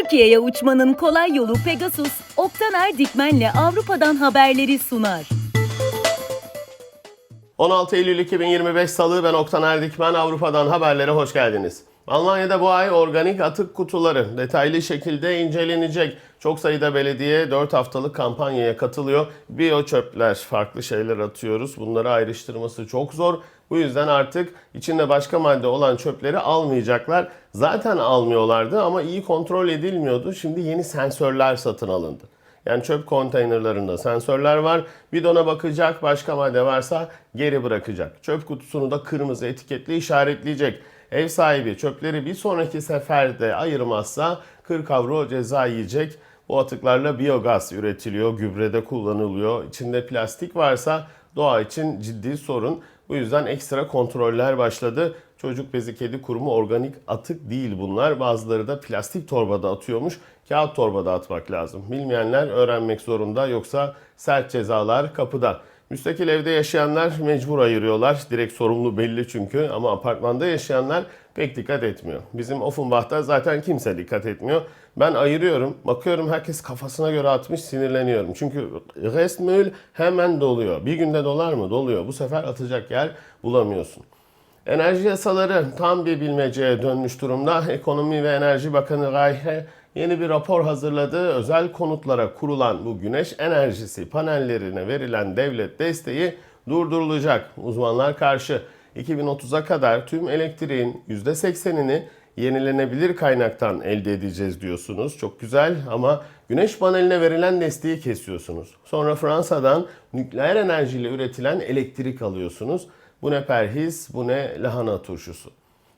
Türkiye'ye uçmanın kolay yolu Pegasus, Oktaner Dikmen'le Avrupa'dan haberleri sunar. 16 Eylül 2025 Salı ben Oktan Erdikmen Avrupa'dan haberlere hoş geldiniz. Almanya'da bu ay organik atık kutuları detaylı şekilde incelenecek. Çok sayıda belediye 4 haftalık kampanyaya katılıyor. Biyo çöpler, farklı şeyler atıyoruz. Bunları ayrıştırması çok zor. Bu yüzden artık içinde başka madde olan çöpleri almayacaklar. Zaten almıyorlardı ama iyi kontrol edilmiyordu. Şimdi yeni sensörler satın alındı. Yani çöp konteynerlarında sensörler var. Bidona bakacak, başka madde varsa geri bırakacak. Çöp kutusunu da kırmızı etiketli işaretleyecek. Ev sahibi çöpleri bir sonraki seferde ayırmazsa 40 avro ceza yiyecek. Bu atıklarla biyogaz üretiliyor, gübrede kullanılıyor. İçinde plastik varsa doğa için ciddi sorun. Bu yüzden ekstra kontroller başladı. Çocuk bezi kedi kurumu organik atık değil bunlar. Bazıları da plastik torbada atıyormuş. Kağıt torbada atmak lazım. Bilmeyenler öğrenmek zorunda yoksa sert cezalar kapıda. Müstakil evde yaşayanlar mecbur ayırıyorlar. Direkt sorumlu belli çünkü ama apartmanda yaşayanlar pek dikkat etmiyor. Bizim Offenbach'ta zaten kimse dikkat etmiyor. Ben ayırıyorum. Bakıyorum herkes kafasına göre atmış sinirleniyorum. Çünkü restmüll hemen doluyor. Bir günde dolar mı? Doluyor. Bu sefer atacak yer bulamıyorsun. Enerji yasaları tam bir bilmeceye dönmüş durumda. Ekonomi ve Enerji Bakanı Rayhe yeni bir rapor hazırladı. Özel konutlara kurulan bu güneş enerjisi panellerine verilen devlet desteği durdurulacak. Uzmanlar karşı 2030'a kadar tüm elektriğin %80'ini yenilenebilir kaynaktan elde edeceğiz diyorsunuz. Çok güzel ama güneş paneline verilen desteği kesiyorsunuz. Sonra Fransa'dan nükleer enerjiyle üretilen elektrik alıyorsunuz. Bu ne perhiz, bu ne lahana turşusu.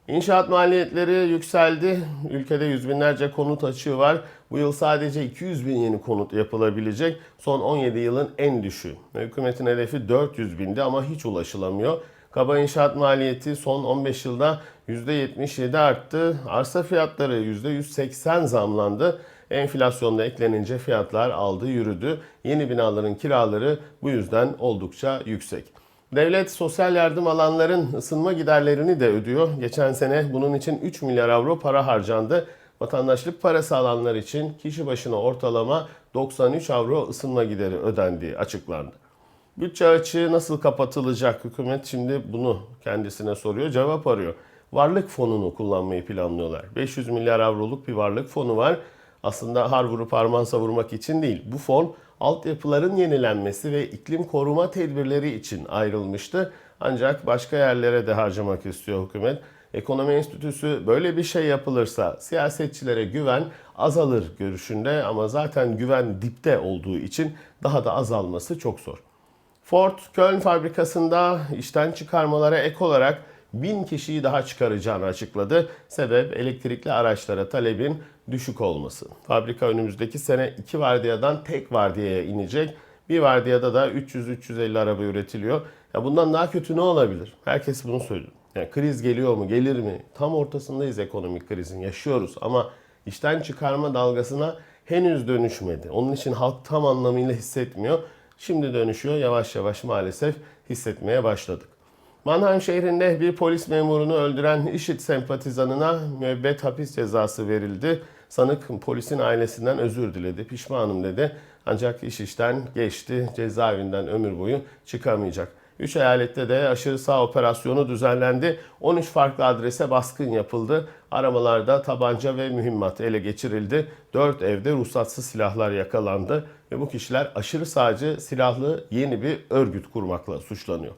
İnşaat maliyetleri yükseldi. Ülkede yüz binlerce konut açığı var. Bu yıl sadece 200 bin yeni konut yapılabilecek. Son 17 yılın en düşüğü. Hükümetin hedefi 400 bindi ama hiç ulaşılamıyor. Kaba inşaat maliyeti son 15 yılda %77 arttı. Arsa fiyatları %180 zamlandı. Enflasyonda eklenince fiyatlar aldı yürüdü. Yeni binaların kiraları bu yüzden oldukça yüksek. Devlet sosyal yardım alanların ısınma giderlerini de ödüyor. Geçen sene bunun için 3 milyar avro para harcandı. Vatandaşlık parası alanlar için kişi başına ortalama 93 avro ısınma gideri ödendiği açıklandı. Bütçe açığı nasıl kapatılacak? Hükümet şimdi bunu kendisine soruyor, cevap arıyor. Varlık fonunu kullanmayı planlıyorlar. 500 milyar avroluk bir varlık fonu var. Aslında har vurup harman savurmak için değil. Bu fon altyapıların yenilenmesi ve iklim koruma tedbirleri için ayrılmıştı. Ancak başka yerlere de harcamak istiyor hükümet. Ekonomi Enstitüsü böyle bir şey yapılırsa siyasetçilere güven azalır görüşünde ama zaten güven dipte olduğu için daha da azalması çok zor. Ford Köln fabrikasında işten çıkarmalara ek olarak 1000 kişiyi daha çıkaracağını açıkladı. Sebep elektrikli araçlara talebin düşük olması. Fabrika önümüzdeki sene 2 vardiyadan tek vardiyaya inecek. Bir vardiyada da 300-350 araba üretiliyor. Ya bundan daha kötü ne olabilir? Herkes bunu söylüyor. Yani kriz geliyor mu, gelir mi? Tam ortasındayız ekonomik krizin, yaşıyoruz ama işten çıkarma dalgasına henüz dönüşmedi. Onun için halk tam anlamıyla hissetmiyor. Şimdi dönüşüyor yavaş yavaş maalesef hissetmeye başladık. Mannheim şehrinde bir polis memurunu öldüren IŞİD sempatizanına müebbet hapis cezası verildi. Sanık polisin ailesinden özür diledi, pişmanım dedi. Ancak iş işten geçti, cezaevinden ömür boyu çıkamayacak. 3 eyalette de aşırı sağ operasyonu düzenlendi. 13 farklı adrese baskın yapıldı. Aramalarda tabanca ve mühimmat ele geçirildi. 4 evde ruhsatsız silahlar yakalandı. Ve bu kişiler aşırı sağcı silahlı yeni bir örgüt kurmakla suçlanıyor.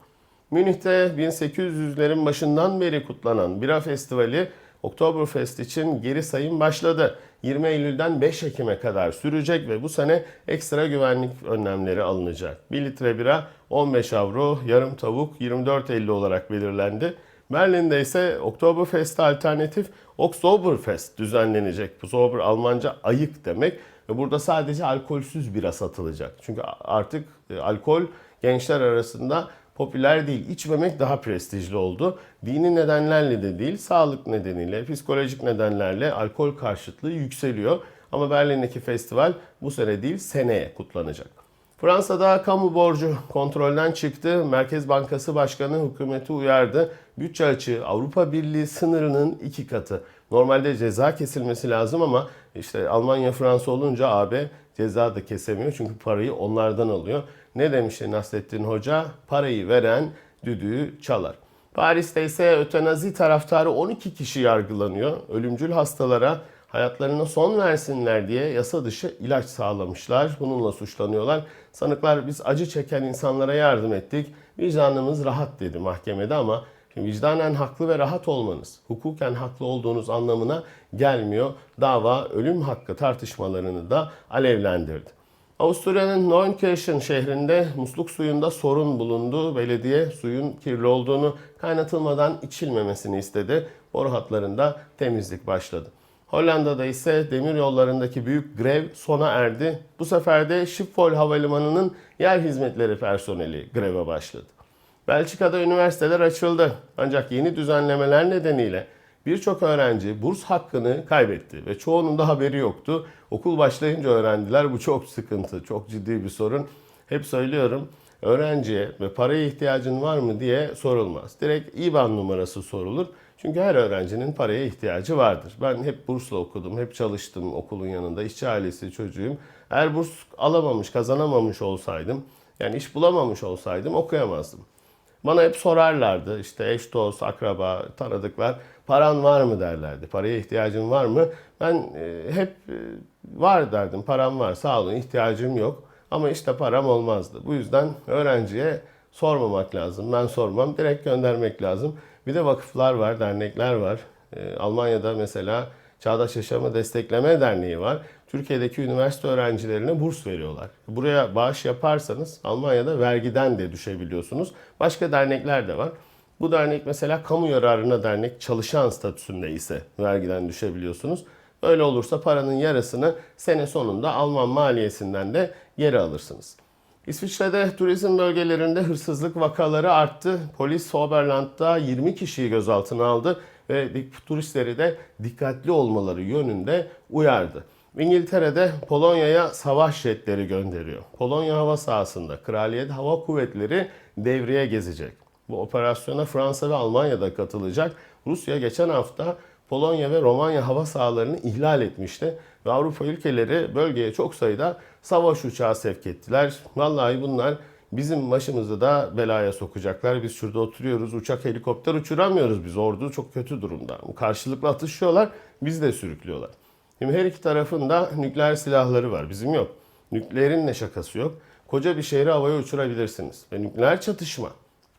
Münih'te 1800'lerin başından beri kutlanan bira festivali Oktoberfest için geri sayım başladı. 20 Eylül'den 5 Ekim'e kadar sürecek ve bu sene ekstra güvenlik önlemleri alınacak. 1 litre bira 15 avro, yarım tavuk 24.50 olarak belirlendi. Berlin'de ise Oktoberfest alternatif Oktoberfest düzenlenecek. Bu Sober Almanca ayık demek ve burada sadece alkolsüz bira satılacak. Çünkü artık e, alkol gençler arasında popüler değil. İçmemek daha prestijli oldu. Dini nedenlerle de değil, sağlık nedeniyle, psikolojik nedenlerle alkol karşıtlığı yükseliyor. Ama Berlin'deki festival bu sene değil, seneye kutlanacak. Fransa'da kamu borcu kontrolden çıktı. Merkez Bankası Başkanı hükümeti uyardı. Bütçe açığı Avrupa Birliği sınırının iki katı. Normalde ceza kesilmesi lazım ama işte Almanya Fransa olunca AB ceza da kesemiyor çünkü parayı onlardan alıyor. Ne demişti Nasrettin Hoca? Parayı veren düdüğü çalar. Paris'te ise ötenazi taraftarı 12 kişi yargılanıyor. Ölümcül hastalara hayatlarına son versinler diye yasa dışı ilaç sağlamışlar. Bununla suçlanıyorlar. Sanıklar biz acı çeken insanlara yardım ettik. Vicdanımız rahat dedi mahkemede ama vicdanen haklı ve rahat olmanız, hukuken haklı olduğunuz anlamına gelmiyor. Dava ölüm hakkı tartışmalarını da alevlendirdi. Avusturya'nın Neunkirchen şehrinde musluk suyunda sorun bulundu. Belediye suyun kirli olduğunu kaynatılmadan içilmemesini istedi. Boru hatlarında temizlik başladı. Hollanda'da ise demir yollarındaki büyük grev sona erdi. Bu sefer de Schiphol Havalimanı'nın yer hizmetleri personeli greve başladı. Belçika'da üniversiteler açıldı. Ancak yeni düzenlemeler nedeniyle birçok öğrenci burs hakkını kaybetti ve çoğunun da haberi yoktu. Okul başlayınca öğrendiler. Bu çok sıkıntı, çok ciddi bir sorun. Hep söylüyorum öğrenciye ve paraya ihtiyacın var mı diye sorulmaz. Direkt IBAN numarası sorulur. Çünkü her öğrencinin paraya ihtiyacı vardır. Ben hep bursla okudum, hep çalıştım okulun yanında. İşçi ailesi çocuğuyum. Eğer burs alamamış, kazanamamış olsaydım, yani iş bulamamış olsaydım okuyamazdım. Bana hep sorarlardı işte eş dost, akraba, tanıdıklar paran var mı derlerdi. Paraya ihtiyacın var mı? Ben e, hep e, var derdim. Param var sağ olun ihtiyacım yok. Ama işte param olmazdı. Bu yüzden öğrenciye sormamak lazım. Ben sormam. Direkt göndermek lazım. Bir de vakıflar var, dernekler var. E, Almanya'da mesela Çağdaş Yaşamı Destekleme Derneği var. Türkiye'deki üniversite öğrencilerine burs veriyorlar. Buraya bağış yaparsanız Almanya'da vergiden de düşebiliyorsunuz. Başka dernekler de var. Bu dernek mesela kamu yararına dernek çalışan statüsünde ise vergiden düşebiliyorsunuz. Öyle olursa paranın yarısını sene sonunda Alman maliyesinden de geri alırsınız. İsviçre'de turizm bölgelerinde hırsızlık vakaları arttı. Polis Oberland'da 20 kişiyi gözaltına aldı ve turistleri de dikkatli olmaları yönünde uyardı. İngiltere'de Polonya'ya savaş jetleri gönderiyor. Polonya hava sahasında Kraliyet Hava Kuvvetleri devreye gezecek. Bu operasyona Fransa ve Almanya da katılacak. Rusya geçen hafta Polonya ve Romanya hava sahalarını ihlal etmişti. Ve Avrupa ülkeleri bölgeye çok sayıda savaş uçağı sevk ettiler. Vallahi bunlar bizim başımızı da belaya sokacaklar. Biz şurada oturuyoruz, uçak helikopter uçuramıyoruz biz. Ordu çok kötü durumda. Karşılıklı atışıyorlar, biz de sürüklüyorlar. Şimdi her iki tarafın da nükleer silahları var. Bizim yok. Nükleerin ne şakası yok. Koca bir şehri havaya uçurabilirsiniz. Ve nükleer çatışma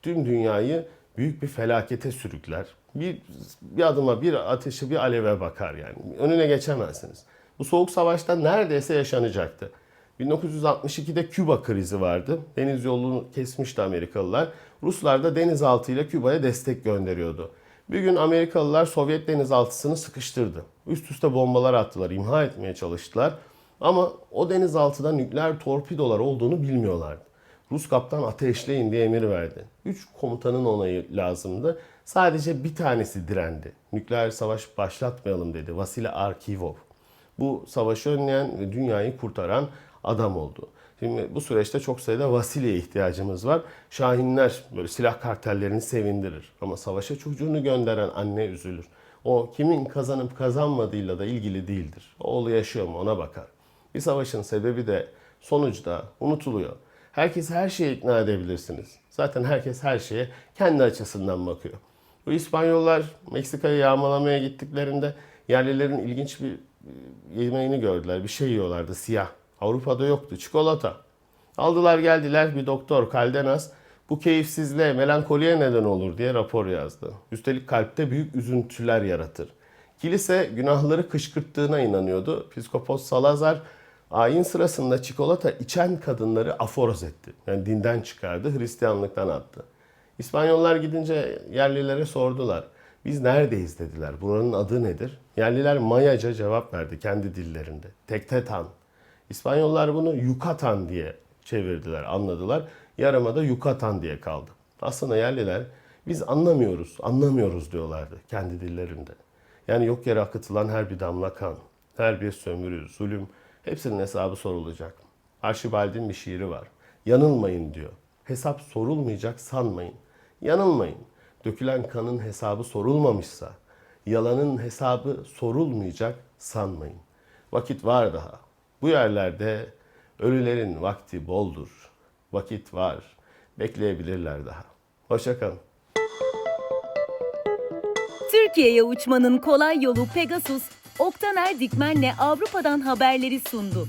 tüm dünyayı büyük bir felakete sürükler. Bir, bir adıma bir ateşi bir aleve bakar yani. Önüne geçemezsiniz. Bu soğuk savaşta neredeyse yaşanacaktı. 1962'de Küba krizi vardı. Deniz yolunu kesmişti Amerikalılar. Ruslar da denizaltıyla Küba'ya destek gönderiyordu. Bir gün Amerikalılar Sovyet denizaltısını sıkıştırdı. Üst üste bombalar attılar, imha etmeye çalıştılar. Ama o denizaltıda nükleer torpidolar olduğunu bilmiyorlardı. Rus kaptan ateşleyin diye emir verdi. Üç komutanın onayı lazımdı. Sadece bir tanesi direndi. Nükleer savaş başlatmayalım dedi. Vasily Arkivov. Bu savaşı önleyen ve dünyayı kurtaran adam oldu. Şimdi bu süreçte çok sayıda Vasily'e ihtiyacımız var. Şahinler böyle silah kartellerini sevindirir. Ama savaşa çocuğunu gönderen anne üzülür. O kimin kazanıp kazanmadığıyla da ilgili değildir. Oğlu yaşıyor mu ona bakar. Bir savaşın sebebi de sonucu da unutuluyor. Herkes her şeye ikna edebilirsiniz. Zaten herkes her şeye kendi açısından bakıyor. Bu İspanyollar Meksika'yı yağmalamaya gittiklerinde yerlilerin ilginç bir e, yemeğini gördüler. Bir şey yiyorlardı siyah. Avrupa'da yoktu. Çikolata. Aldılar geldiler bir doktor Caldenas bu keyifsizliğe, melankoliye neden olur diye rapor yazdı. Üstelik kalpte büyük üzüntüler yaratır. Kilise günahları kışkırttığına inanıyordu. Piskopos Salazar ayin sırasında çikolata içen kadınları aforoz etti. Yani dinden çıkardı, Hristiyanlıktan attı. İspanyollar gidince yerlilere sordular. Biz neredeyiz dediler. Buranın adı nedir? Yerliler Mayaca cevap verdi kendi dillerinde. Tektetan. İspanyollar bunu Yucatan diye çevirdiler, anladılar. Yarımada Yucatan diye kaldı. Aslında yerliler biz anlamıyoruz, anlamıyoruz diyorlardı kendi dillerinde. Yani yok yere akıtılan her bir damla kan, her bir sömürü, zulüm hepsinin hesabı sorulacak. Arşibald'in bir şiiri var. Yanılmayın diyor. Hesap sorulmayacak sanmayın. Yanılmayın. Dökülen kanın hesabı sorulmamışsa, yalanın hesabı sorulmayacak sanmayın. Vakit var daha. Bu yerlerde ölülerin vakti boldur. Vakit var. Bekleyebilirler daha. Hoşçakalın. Türkiye'ye uçmanın kolay yolu Pegasus, Oktaner Dikmen'le Avrupa'dan haberleri sundu.